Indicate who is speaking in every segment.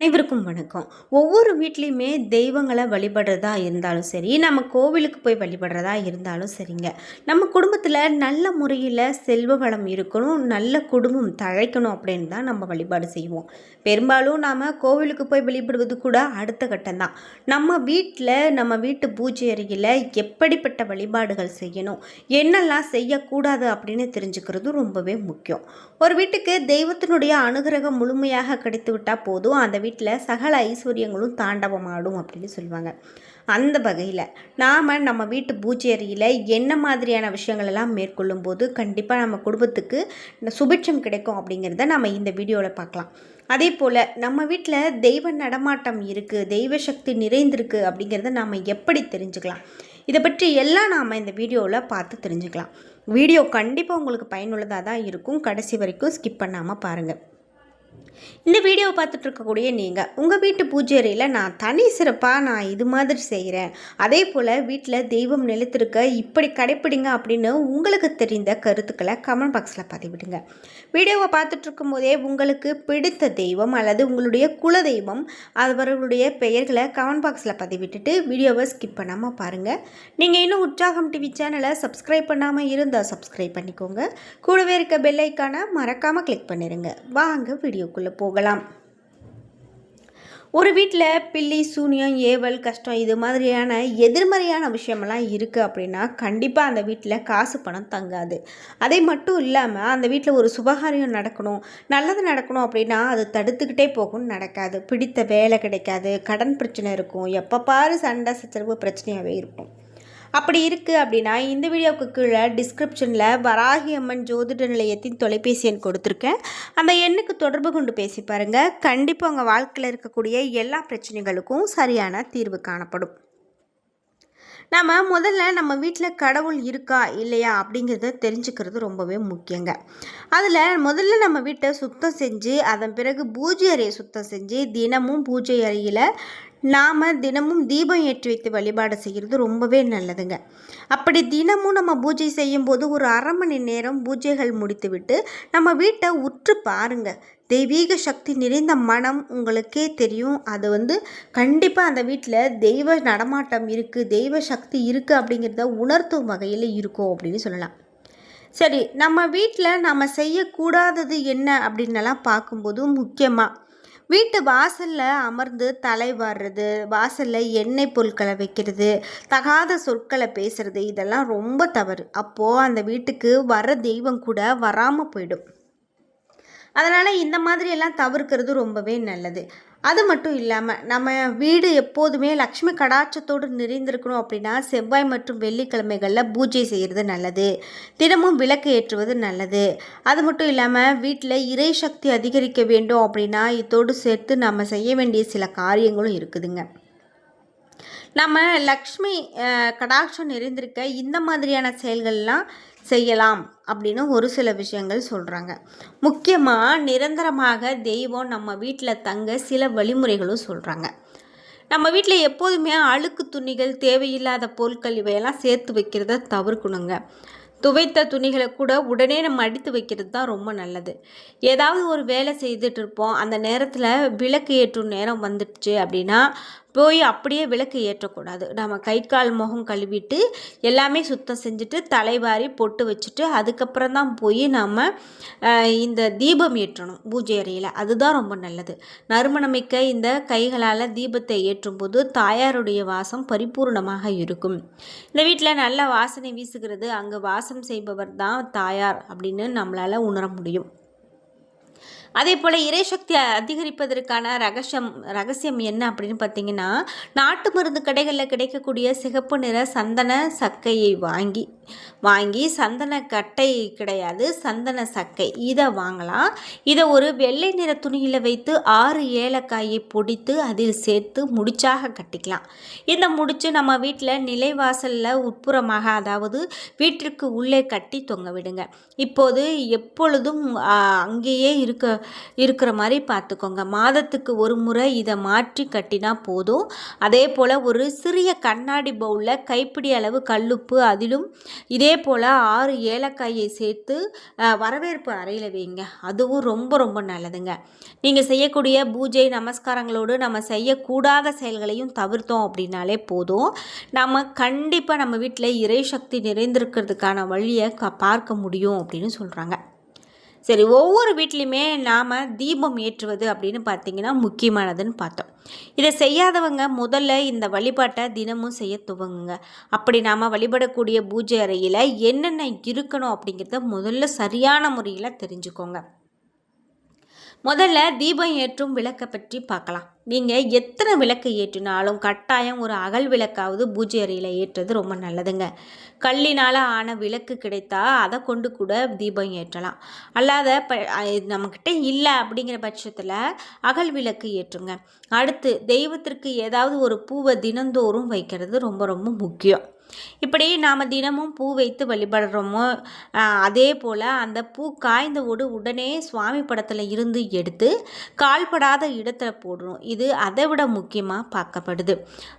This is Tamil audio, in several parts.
Speaker 1: அனைவருக்கும் வணக்கம். ஒவ்வொரு வீட்லேயுமே தெய்வங்களை வழிபடுறதா இருந்தாலும் சரி நம்ம கோவிலுக்கு போய் வழிபடுறதா இருந்தாலும் சரிங்க. நம்ம குடும்பத்தில் நல்ல முறையில் செல்வ வளம் இருக்கணும் நல்ல குடும்பம் தழைக்கணும் அப்படின்னு தான் நம்ம வழிபாடு செய்வோம். பெரும்பாலும் நாம் கோவிலுக்கு போய் வழிபடுவது கூட அடுத்த கட்டம் தான். நம்ம வீட்டில் நம்ம வீட்டு பூஜை அருகில் எப்படிப்பட்ட வழிபாடுகள் செய்யணும் என்னெல்லாம் செய்யக்கூடாது அப்படின்னு தெரிஞ்சுக்கிறது ரொம்பவே முக்கியம். ஒரு வீட்டுக்கு தெய்வத்தினுடைய அனுகிரகம் முழுமையாக கிடைத்து விட்டால் போதும் அந்த வீட்டில் சகல ஐஸ்வர்யங்களும் தாண்டவமாடும் அப்படின்னு சொல்லுவாங்க. அந்த வகையில் நாம் நம்ம வீட்டு பூஜை என்ன மாதிரியான விஷயங்களெல்லாம் மேற்கொள்ளும் போது கண்டிப்பாக நம்ம குடும்பத்துக்கு சுபிட்சம் கிடைக்கும் அப்படிங்கிறத நம்ம இந்த வீடியோவில் பார்க்கலாம். அதே போல் நம்ம வீட்டில் தெய்வ நடமாட்டம் இருக்குது தெய்வ சக்தி நிறைந்திருக்கு அப்படிங்கிறத நாம் எப்படி தெரிஞ்சுக்கலாம்? இதை பற்றி எல்லாம் நாம் இந்த வீடியோவில் பார்த்து தெரிஞ்சுக்கலாம். வீடியோ கண்டிப்பாக உங்களுக்கு பயனுள்ளதாக தான் இருக்கும். கடைசி வரைக்கும் ஸ்கிப் பண்ணாமல் பாருங்கள் இந்த வீடியோவை பார்த்துட்ருக்கக்கூடிய நீங்கள் உங்கள் வீட்டு பூஜை அறையில் நான் தனி சிறப்பாக நான் இது மாதிரி செய்கிறேன் அதே போல் வீட்டில் தெய்வம் நிலைத்திருக்க இப்படி கடைப்பிடிங்க அப்படின்னு உங்களுக்கு தெரிந்த கருத்துக்களை கமெண்ட் பாக்ஸில் பதிவிடுங்க. வீடியோவை பார்த்துட்ருக்கும் போதே உங்களுக்கு பிடித்த தெய்வம் அல்லது உங்களுடைய குல தெய்வம் அவர்களுடைய பெயர்களை கமெண்ட் பாக்ஸில் பதிவிட்டுட்டு வீடியோவை ஸ்கிப் பண்ணாமல் பாருங்கள் நீங்கள் இன்னும் உற்சாகம் டிவி சேனலை சப்ஸ்கிரைப் பண்ணாமல் இருந்தால் சப்ஸ்கிரைப் பண்ணிக்கோங்க. கூடவே இருக்க பெல்லைக்கான மறக்காமல் கிளிக் பண்ணிடுங்க வாங்க வீடியோக்குள்ளே போகலாம். ஒரு வீட்டில் பில்லி சூனியம் ஏவல் கஷ்டம் இது மாதிரியான எதிர்மறையான விஷயமெல்லாம் இருக்குது அப்படின்னா கண்டிப்பாக அந்த வீட்டில் காசு பணம் தங்காது. அதை மட்டும் இல்லாமல் அந்த வீட்டில் ஒரு சுபகாரியம் நடக்கணும் நல்லது நடக்கணும் அப்படின்னா அது தடுத்துக்கிட்டே போகும் நடக்காது. பிடித்த வேலை கிடைக்காது கடன் பிரச்சனை இருக்கும் எப்போ பாரு சண்டை சச்சரவு பிரச்சனையாகவே இருக்கும். அப்படி இருக்குது அப்படின்னா இந்த வீடியோவுக்கு கீழே டிஸ்கிரிப்ஷனில் வராகி அம்மன் ஜோதிட நிலையத்தின் தொலைபேசி எண் கொடுத்துருக்கேன். அந்த எண்ணுக்கு தொடர்பு கொண்டு பேசி பாருங்கள் கண்டிப்பாக உங்கள் வாழ்க்கையில் இருக்கக்கூடிய எல்லா பிரச்சனைகளுக்கும் சரியான தீர்வு காணப்படும். நம்ம முதல்ல நம்ம வீட்டில் கடவுள் இருக்கா இல்லையா அப்படிங்கிறத தெரிஞ்சுக்கிறது ரொம்பவே முக்கியங்க. அதில் முதல்ல நம்ம வீட்டை சுத்தம் செஞ்சு அதன் பிறகு பூஜை அறையை சுத்தம் செஞ்சு தினமும் பூஜை அறையில் நாம் தினமும் தீபம் ஏற்றி வைத்து வழிபாடு செய்கிறது ரொம்பவே நல்லதுங்க. அப்படி தினமும் நம்ம பூஜை செய்யும்போது ஒரு அரை மணி நேரம் பூஜைகள் முடித்துவிட்டு நம்ம வீட்டை உற்று பாருங்கள் தெய்வீக சக்தி நிறைந்த மனம் உங்களுக்கே தெரியும். அது வந்து கண்டிப்பாக அந்த வீட்டில் தெய்வ நடமாட்டம் இருக்குது தெய்வ சக்தி இருக்குது அப்படிங்கிறத உணர்த்தும் வகையில் இருக்கும் அப்படின்னு சொல்லலாம். சரி நம்ம வீட்டில் நம்ம செய்யக்கூடாதது என்ன அப்படின்னலாம் பார்க்கும்போது முக்கியமாக வீட்டு வாசலில் அமர்ந்து தலை வாடுறது வாசலில் எண்ணெய் பொருட்களை வைக்கிறது தகாத சொற்களை பேசுகிறது இதெல்லாம் ரொம்ப தவறு. அப்போது அந்த வீட்டுக்கு வர தெய்வம் கூட வராமல் போயிடும். அதனால் இந்த மாதிரியெல்லாம் தவிர்க்கிறது ரொம்பவே நல்லது. அது மட்டும் இல்லாமல் நம்ம வீடு எப்போதுமே லக்ஷ்மி கடாட்சத்தோடு நிறைந்திருக்கணும் அப்படின்னா செவ்வாய் மற்றும் வெள்ளிக்கிழமைகளில் பூஜை செய்கிறது நல்லது. தினமும் விளக்கு ஏற்றுவது நல்லது. அது மட்டும் இல்லாமல் வீட்டில் இறை சக்தி அதிகரிக்க வேண்டும் அப்படின்னா இதோடு சேர்த்து நம்ம செய்ய வேண்டிய சில காரியங்களும் இருக்குதுங்க. நம்ம லக்ஷ்மி கடாட்சம் நிறைந்திருக்க இந்த மாதிரியான செயல்கள்லாம் செய்யலாம் அப்படின்னு ஒரு சில விஷயங்கள் சொல்கிறாங்க முக்கியமாக நிரந்தரமாக தெய்வம் நம்ம வீட்டில் தங்க சில வழிமுறைகளும் சொல்கிறாங்க நம்ம வீட்டில் எப்போதுமே அழுக்கு துணிகள் தேவையில்லாத பொருட்கள் இவையெல்லாம் சேர்த்து வைக்கிறத தவிர்க்கணுங்க. துவைத்த துணிகளை கூட உடனே நம்ம அடித்து வைக்கிறது தான் ரொம்ப நல்லது. ஏதாவது ஒரு வேலை செய்துட்டு இருப்போம். அந்த நேரத்தில் விளக்கு ஏற்றும் நேரம் வந்துடுச்சு அப்படின்னா போய் அப்படியே விளக்கு ஏற்றக்கூடாது. நம்ம கை கால் முகம் கழுவிட்டு எல்லாமே சுத்தம் செஞ்சுட்டு தலைவாரி பொட்டு வச்சுட்டு அதுக்கப்புறம் தான் போய் நம்ம இந்த தீபம் ஏற்றணும் பூஜை அறையில். அதுதான் ரொம்ப நல்லது. நறுமணமிக்க இந்த கைகளால் தீபத்தை ஏற்றும்போது தாயாருடைய வாசம் பரிபூர்ணமாக இருக்கும். இந்த வீட்டில் நல்ல வாசனை வீசுகிறது அங்கே வாசம் செய்பவர் தான் தாயார் அப்படின்னு நம்மளால் உணர முடியும். அதே போல் இறைசக்தி அதிகரிப்பதற்கான ரகசியம் ரகசியம் என்ன அப்படின்னு பார்த்தீங்கன்னா நாட்டு மருந்து கடைகளில் கிடைக்கக்கூடிய சிகப்பு நிற சந்தன சக்கையை வாங்கி வாங்கி சந்தன கட்டை கிடையாது சந்தன சக்கை. இதை வாங்கலாம். இதை ஒரு வெள்ளை நிற துணியில் வைத்து ஆறு ஏலக்காயை பொடித்து அதில் சேர்த்து முடிச்சாக கட்டிக்கலாம். இந்த முடிச்சு நம்ம வீட்டில் நிலைவாசலில் உட்புறமாக அதாவது வீட்டிற்கு உள்ளே கட்டி தொங்க விடுங்க. இப்போது எப்பொழுதும் அங்கேயே இருக்க இருக்கிற மாதிரி பார்த்துக்கோங்க. மாதத்துக்கு ஒரு முறை இதை மாற்றி கட்டினா போதும். அதே போல் ஒரு சிறிய கண்ணாடி பவுலில் கைப்பிடி அளவு கல்லுப்பு அதிலும் இதே போல் ஆறு ஏலக்காயை சேர்த்து வரவேற்பு அறையில் வைங்க. அதுவும் ரொம்ப ரொம்ப நல்லதுங்க. நீங்கள் செய்யக்கூடிய பூஜை நமஸ்காரங்களோடு நம்ம செய்யக்கூடாத செயல்களையும் தவிர்த்தோம் அப்படின்னாலே போதும். நம்ம கண்டிப்பாக நம்ம வீட்டில் இறை சக்தி நிறைந்திருக்கிறதுக்கான வழியை க பார்க்க முடியும் அப்படின்னு சொல்கிறாங்க சரி ஒவ்வொரு வீட்லேயுமே நாம் தீபம் ஏற்றுவது அப்படின்னு பார்த்தீங்கன்னா முக்கியமானதுன்னு பார்த்தோம். இதை செய்யாதவங்க முதல்ல இந்த வழிபாட்டை தினமும் செய்ய துவங்குங்க. அப்படி நாம் வழிபடக்கூடிய பூஜை அறையில் என்னென்ன இருக்கணும் அப்படிங்கிறத முதல்ல சரியான முறையில் தெரிஞ்சுக்கோங்க. முதல்ல தீபம் ஏற்றும் விளக்கை பற்றி பார்க்கலாம். நீங்கள் எத்தனை விளக்கு ஏற்றினாலும் கட்டாயம் ஒரு அகல் விளக்காவது பூஜை அறையில் ஏற்றுறது ரொம்ப நல்லதுங்க. கல்லினால் ஆன விளக்கு கிடைத்தா அதை கொண்டு கூட தீபம் ஏற்றலாம். அல்லாத ப நம்மக்கிட்ட இல்லை அப்படிங்கிற பட்சத்தில் அகல் விளக்கு ஏற்றுங்க. அடுத்து தெய்வத்திற்கு ஏதாவது ஒரு பூவை தினந்தோறும் வைக்கிறது ரொம்ப ரொம்ப முக்கியம். இப்படி நாம் தினமும் பூ வைத்து வழிபடுறோமோ அதே போல் அந்த பூ காய்ந்தவோடு உடனே சுவாமி படத்தில் இருந்து எடுத்து கால்படாத இடத்துல போடணும் இது அதை விட முக்கியமாக பார்க்கப்படுது.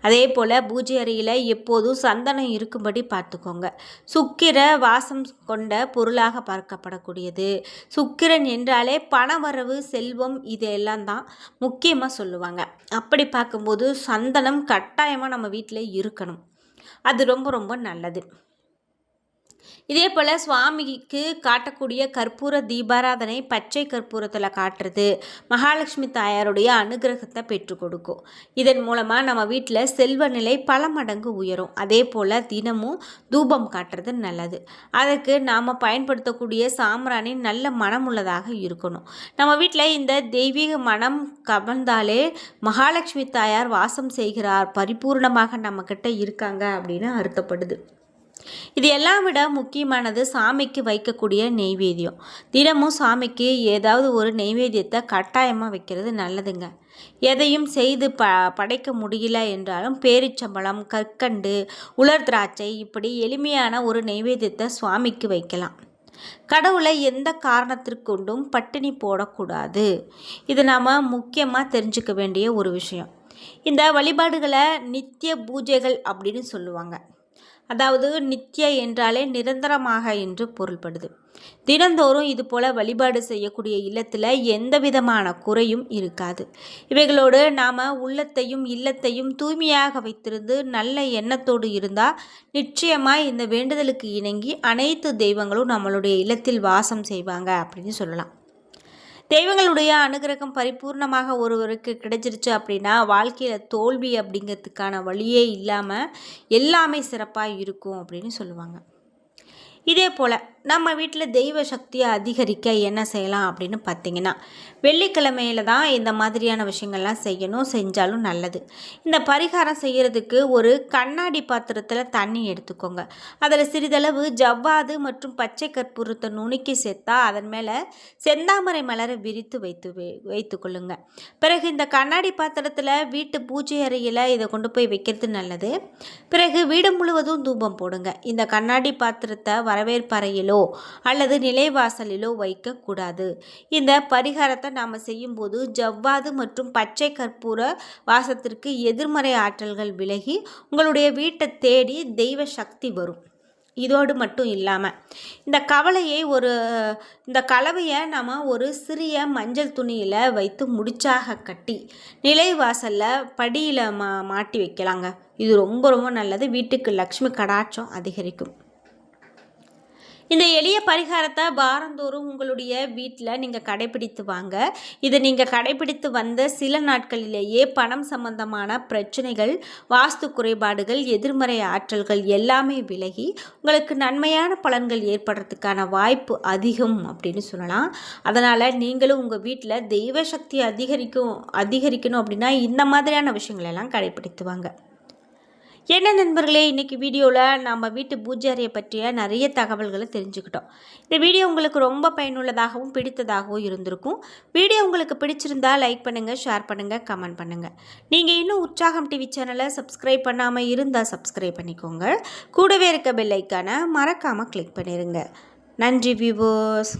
Speaker 1: அதே போல் பூஜை அறையில் எப்போதும் சந்தனம் இருக்கும்படி பார்த்துக்கோங்க. சுக்கிர வாசம் கொண்ட பொருளாக பார்க்கப்படக்கூடியது. சுக்கிரன் என்றாலே பணவரவு செல்வம் இதெல்லாம் தான் முக்கியமாக சொல்லுவாங்க. அப்படி பார்க்கும்போது சந்தனம் கட்டாயமாக நம்ம வீட்டில் இருக்கணும். அது ரொம்ப ரொம்ப நல்லது. இதே போல் சுவாமிக்கு காட்டக்கூடிய கற்பூர தீபாராதனை பச்சை கற்பூரத்தில் காட்டுறது மகாலட்சுமி தாயாருடைய அனுகிரகத்தை பெற்று கொடுக்கும். இதன் மூலமாக நம்ம வீட்டில் செல்வ நிலை பல மடங்கு உயரும். அதே போல் தினமும் தூபம் காட்டுறது நல்லது. அதற்கு நாம் பயன்படுத்தக்கூடிய சாம்பிராணி நல்ல மனம் உள்ளதாக இருக்கணும். நம்ம வீட்டில் இந்த தெய்வீக மனம் கவர்ந்தாலே மகாலட்சுமி தாயார் வாசம் செய்கிறார் பரிபூர்ணமாக நம்மக்கிட்ட இருக்காங்க அப்படின்னு அர்த்தப்படுது. இது எல்லாம் விட முக்கியமானது சாமிக்கு வைக்கக்கூடிய நெய்வேத்தியம். தினமும் சாமிக்கு ஏதாவது ஒரு நெய்வேத்தியத்தை கட்டாயமாக வைக்கிறது நல்லதுங்க. எதையும் செய்து ப படைக்க முடியல என்றாலும் பேரிச்சம்பழம் கற்கண்டு உலர் திராட்சை இப்படி எளிமையான ஒரு நெய்வேத்தியத்தை சுவாமிக்கு வைக்கலாம். கடவுளை எந்த காரணத்திற்கொண்டும் பட்டினி போடக்கூடாது. இது நாம் முக்கியமாக தெரிஞ்சுக்க வேண்டிய ஒரு விஷயம். இந்த வழிபாடுகளை நித்திய பூஜைகள் அப்படின்னு சொல்லுவாங்க. அதாவது நித்ய என்றாலே நிரந்தரமாக என்று பொருள்படுது. தினந்தோறும் இது போல வழிபாடு செய்யக்கூடிய இல்லத்தில் எந்த விதமான குறையும் இருக்காது. இவைகளோடு நாம் உள்ளத்தையும் இல்லத்தையும் தூய்மையாக வைத்திருந்து நல்ல எண்ணத்தோடு இருந்தால் நிச்சயமாக இந்த வேண்டுதலுக்கு இணங்கி அனைத்து தெய்வங்களும் நம்மளுடைய இல்லத்தில் வாசம் செய்வாங்க அப்படின்னு சொல்லலாம். தெய்வங்களுடைய அனுகிரகம் பரிபூர்ணமாக ஒருவருக்கு கிடைச்சிருச்சு அப்படின்னா வாழ்க்கையில் தோல்வி அப்படிங்கிறதுக்கான வழியே இல்லாமல் எல்லாமே சிறப்பாக இருக்கும் அப்படின்னு சொல்லுவாங்க. இதே போல் நம்ம வீட்டில் தெய்வ சக்தியை அதிகரிக்க என்ன செய்யலாம் அப்படின்னு பார்த்தீங்கன்னா வெள்ளிக்கிழமையில தான் இந்த மாதிரியான விஷயங்கள்லாம் செய்யணும் செஞ்சாலும் நல்லது. இந்த பரிகாரம் செய்கிறதுக்கு ஒரு கண்ணாடி பாத்திரத்தில் தண்ணி எடுத்துக்கோங்க. அதில் சிறிதளவு ஜவ்வாது மற்றும் பச்சை கற்பூரத்தை நுணுக்கி சேர்த்தா அதன் மேலே செந்தாமரை மலரை விரித்து வைத்து வைத்து கொள்ளுங்க. பிறகு இந்த கண்ணாடி பாத்திரத்தில் வீட்டு பூஜை அறையில் இதை கொண்டு போய் வைக்கிறது நல்லது. பிறகு வீடு முழுவதும் தூபம் போடுங்க. இந்த கண்ணாடி பாத்திரத்தை வரவேற்பறையிலோ அல்லது நிலைவாசலிலோ வைக்கக்கூடாது. இந்த பரிகாரத்தை நாம் செய்யும்போது ஜவ்வாது மற்றும் பச்சை கற்பூர வாசத்திற்கு எதிர்மறை ஆற்றல்கள் விலகி உங்களுடைய வீட்டை தேடி தெய்வ சக்தி வரும். இதோடு மட்டும் இல்லாமல் இந்த கவலையை ஒரு இந்த கலவையை நம்ம ஒரு சிறிய மஞ்சள் துணியில் வைத்து முடிச்சாக கட்டி நிலைவாசலில் படியில் மா மாட்டி வைக்கலாங்க. இது ரொம்ப ரொம்ப நல்லது. வீட்டுக்கு லக்ஷ்மி கடாட்சம் அதிகரிக்கும். இந்த எளிய பரிகாரத்தை வாரந்தோறும் உங்களுடைய வீட்டில் நீங்கள் கடைபிடித்து வாங்க. இதை நீங்கள் கடைபிடித்து வந்த சில நாட்களிலேயே பணம் சம்பந்தமான பிரச்சனைகள் வாஸ்து குறைபாடுகள் எதிர்மறை ஆற்றல்கள் எல்லாமே விலகி உங்களுக்கு நன்மையான பலன்கள் ஏற்படுறதுக்கான வாய்ப்பு அதிகம் அப்படின்னு சொல்லலாம். அதனால் நீங்களும் உங்கள் வீட்டில் தெய்வ சக்தி அதிகரிக்கும் அதிகரிக்கணும் அப்படின்னா இந்த மாதிரியான விஷயங்களெல்லாம் கடைபிடித்து வாங்க. என்ன நண்பர்களே இன்றைக்கி வீடியோவில் நம்ம வீட்டு பூஜாரியை பற்றிய நிறைய தகவல்களை தெரிஞ்சுக்கிட்டோம். இந்த வீடியோ உங்களுக்கு ரொம்ப பயனுள்ளதாகவும் பிடித்ததாகவும் இருந்திருக்கும். வீடியோ உங்களுக்கு பிடிச்சிருந்தா லைக் பண்ணுங்கள் ஷேர் பண்ணுங்கள் கமெண்ட் பண்ணுங்கள் நீங்கள் இன்னும் உற்சாகம் டிவி சேனலை சப்ஸ்கிரைப் பண்ணாமல் இருந்தால் சப்ஸ்கிரைப் பண்ணிக்கோங்க. கூடவே இருக்க பெல்லைக்கான மறக்காமல் கிளிக் பண்ணிடுங்க நன்றி வியூவர்ஸ்